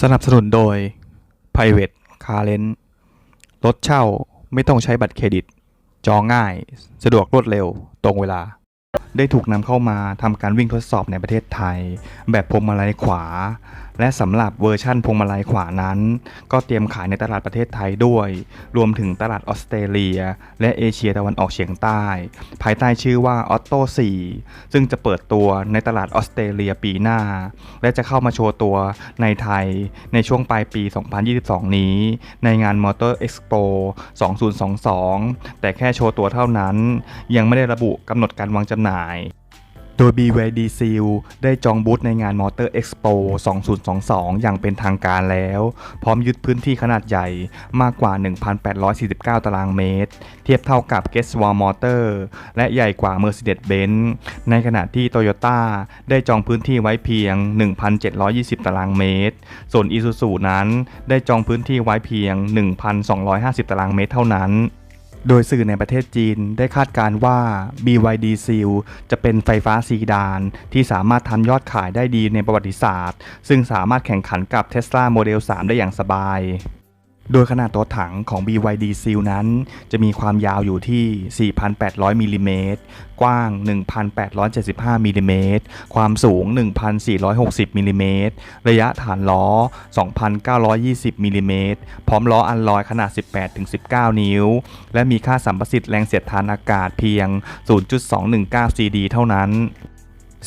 สนับสนุนโดย Private Car Rent รถเช่าไม่ต้องใช้บัตรเครดิต จองง่าย สะดวกรวดเร็ว ตรงเวลา ได้ถูกนำเข้ามาทำการวิ่งทดสอบในประเทศไทย แบบพวงมาลัยขวา และสำหรับเวอร์ชั่นพวงมาลัยขวานั้น ก็เตรียมขายในตลาดประเทศไทยด้วย รวมถึงตลาดออสเตรเลีย และเอเชียตะวันออกเฉียงใต้ ภายใต้ชื่อว่า Otto 4 ซึ่งจะเปิดตัวในตลาดออสเตรเลียปีหน้า และจะเข้ามาโชว์ตัวในไทยในช่วงปลายปี 2022 นี้ ในงาน Motor Expo 2022 แต่แค่โชว์ตัวเท่านั้น ยังไม่ได้ระบุกำหนดการวางจำหน่าย โดย BYD Seal ได้จองบูธในงาน Motor Expo 2022 อย่างเป็นทางการแล้ว พร้อมยึดพื้นที่ขนาดใหญ่มากกว่า 1,849 ตารางเมตร เทียบเท่ากับ g e s w a r Motor และใหญ่กว่า Mercedes-Benz ในขณะที่ Toyota ได้จองพื้นที่ไว้เพียง 1,720 ตารางเมตร ส่วน Isuzu นั้นได้จองพื้นที่ไว้เพียง 1,250 ตารางเมตรเท่านั้น โดยสื่อในประเทศจีนได้คาดการณ์ว่า BYD Seal จะเป็นไฟฟ้าซีดาน ที่สามารถทำยอดขายได้ดีในประวัติศาสตร์ ซึ่งสามารถแข่งขันกับ Tesla Model 3 ได้อย่างสบาย โดยขนาดตัวถังของ BYD Seal นั้น จะมีความยาวอยู่ที่ 4,800มิลลิเมตรกว้าง 1,875มิลลิเมตรความสูง 1,460มิลลิเมตรระยะฐานล้อ 2,920มิลลิเมตรพร้อมล้ออันลอยขนาด 18-19 นิ้ว และมีค่าสัมประสิทธิ์แรงเสียดทานอากาศเพียง 0.219 CD เท่านั้น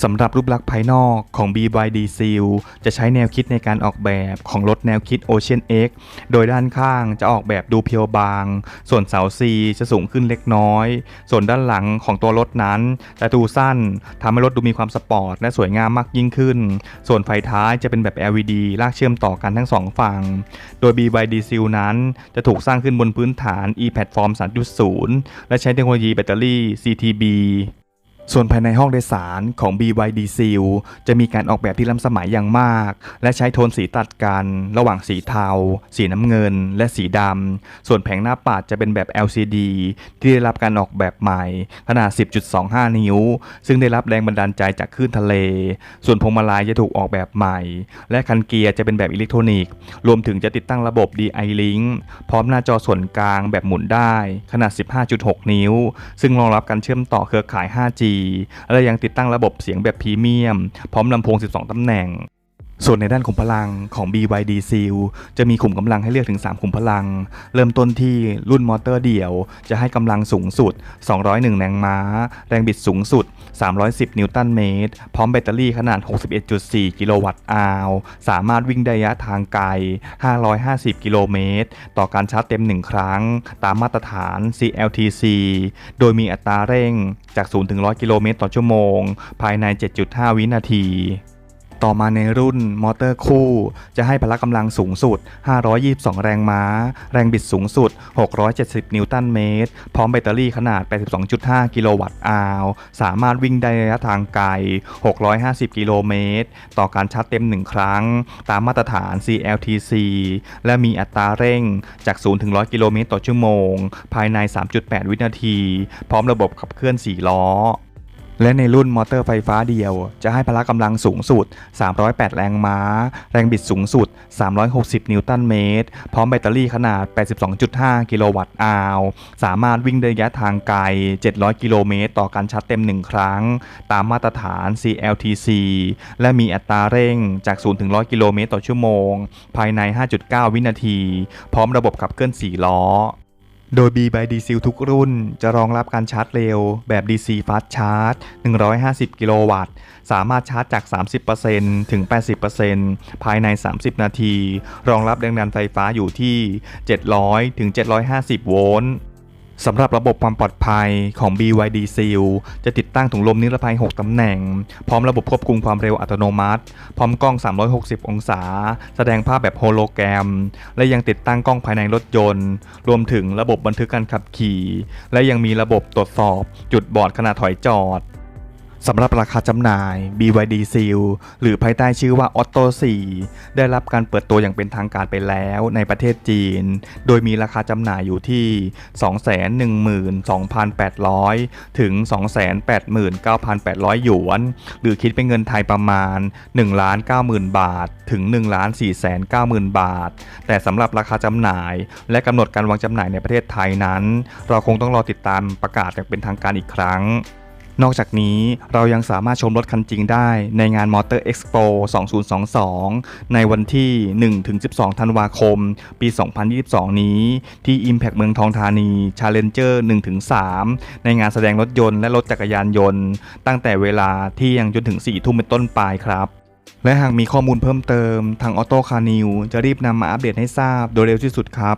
สำหรับรูปลักษณ์ภายนอกของ BYD Seal จะใช้แนวคิดในการออกแบบของรถแนวคิด Ocean X โดยด้านข้างจะออกแบบดูเพียวบาง ส่วนเสา C จะสูงขึ้นเล็กน้อย ส่วนด้านหลังของตัวรถนั้นจะดูสั้นทำให้รถดูมีความสปอร์ตและสวยงามมากยิ่งขึ้น ส่วนไฟท้ายจะเป็นแบบ LED ลากเชื่อมต่อกันทั้งสองฝั่ง โดย BYD Seal นั้นจะถูกสร้างขึ้นบนพื้นฐาน e-platform 3.0 และใช้เทคโนโลยีแบตเตอรี่ CTB ส่วนภายในห้องโดยสารของ BYD Seal จะมีการออกแบบที่ล้ำสมัยอย่างมาก และใช้โทนสีตัดกัน ระหว่างสีเทา สีน้ำเงิน และสีดำ ส่วนแผงหน้าปัดจะเป็นแบบ LCD ที่ได้รับการออกแบบใหม่ ขนาด 10.25 นิ้ว ซึ่งได้รับแรงบันดาลใจจากคลื่นทะเล ส่วนพวงมาลัยจะถูกออกแบบใหม่ และคันเกียร์จะเป็นแบบอิเล็กทรอนิกส์ รวมถึงจะติดตั้งระบบ DI Link พร้อมหน้าจอส่วนกลางแบบหมุนได้ ขนาด 15.6 นิ้ว ซึ่งรองรับการเชื่อมต่อเครือข่าย 5G และยังติดตั้งระบบเสียงแบบพรีเมียม พร้อมลำโพง 12 ตำแหน่ง ส่วนในด้านขุมพลังของ BYD Seal จะมีขุมกำลังให้เลือกถึง 3 ขุมพลัง เริ่มต้นที่รุ่นมอเตอร์เดี่ยว จะให้กำลังสูงสุด 201 แรงม้า แรงบิดสูงสุด 310 นิวตันเมตร พร้อมแบตเตอรี่ขนาด 61.4 กิโลวัตต์อาวสามารถวิ่งระยะทางไกล 550 กิโลเมตร ต่อการชาร์จเต็ม 1 ครั้ง ตามมาตรฐาน CLTC โดยมีอัตราเร่งจาก 0 ถึง 100 กิโลเมตรต่อชั่วโมง ภายใน 7.5 วินาที ต่อมาในรุ่นมอเตอร์คู่ จะให้พละกำลังสูงสุด 522 แรงม้า แรงบิดสูงสุด 670 นิวตันเมตร พร้อมแบตเตอรี่ขนาด 82.5 กิโลวัตต์อาว สามารถวิ่งได้ระยะทางไกล 650 กิโลเมตร ต่อการชาร์จเต็ม 1 ครั้ง ตามมาตรฐาน CLTC และมีอัตราเร่งจาก 0 ถึง 100 กิโลเมตรต่อชั่วโมง ภายใน 3.8 วินาที พร้อมระบบขับเคลื่อน 4 ล้อ และในรุ่นมอเตอร์ไฟฟ้าเดียว จะให้พละกำลังสูงสุด 308 แรงม้า แรงบิดสูงสุด 360 นิวตันเมตร พร้อมแบตเตอรี่ขนาด 82.5 กิโลวัตต์อาว สามารถวิ่งได้ระยะทางไกล 700 กิโลเมตร ต่อการชาร์จเต็ม 1 ครั้ง ตามมาตรฐาน CLTC และมีอัตราเร่งจาก 0 ถึง 100 กิโลเมตรต่อชั่วโมง ภายใน 5.9 วินาที พร้อมระบบขับเคลื่อน 4 ล้อ โดย B by d Seal ทุกรุ่นจะรองรับการชาร์จเร็ว แบบ DC Fast Charge 150 กิโลวัตต์ สามารถชาร์จจาก 30%ถึง 80%ภายใน 30 นาที รองรับแรงดันไฟฟ้าอยู่ที่ 700 ถึง 750 โวลต์ สำหรับระบบความปลอดภัยของ BYD Seal จะติดตั้งถุงลมนิรภัย 6 ตำแหน่ง พร้อมระบบควบคุมความเร็วอัตโนมัติ พร้อมกล้อง 360 องศา แสดงภาพแบบโฮโลแกรม และยังติดตั้งกล้องภายในรถยนต์ รวมถึงระบบบันทึกการขับขี่ และยังมีระบบตรวจสอบ จุดบอดขณะถอยจอด สำหรับราคาจำหน่าย BYD Seal หรือภายใต้ชื่อว่า Otto 4 ได้รับการเปิดตัวอย่างเป็นทางการไปแล้วในประเทศจีน โดยมีราคาจำหน่ายอยู่ที่ 212,800 ถึง 289,800 หยวน หรือคิดเป็นเงินไทยประมาณ 1,90,000 บาท ถึง 1,490,000 บาท แต่สำหรับราคาจำหน่าย และกำหนดการวางจำหน่ายในประเทศไทยนั้น เราคงต้องรอติดตามประกาศอย่างเป็นทางการอีกครั้ง นอกจากนี้เรายังสามารถชมรถคันจริงได้ในงาน Motor Expo 2022 ในวันที่ 1-12 ธันวาคม ปี 2022 นี้ ที่ Impact เมืองทองธานี Challenger 1-3 ในงานแสดงรถยนต์และรถจักรยานยนต์ ตั้งแต่เวลาเที่ยงจนถึง 4 ทุ่มเป็นต้นไปครับและหากมีข้อมูลเพิ่มเติม ทาง Auto Car New จะรีบนำมาอัปเดตให้ทราบโดยเร็วที่สุดครับ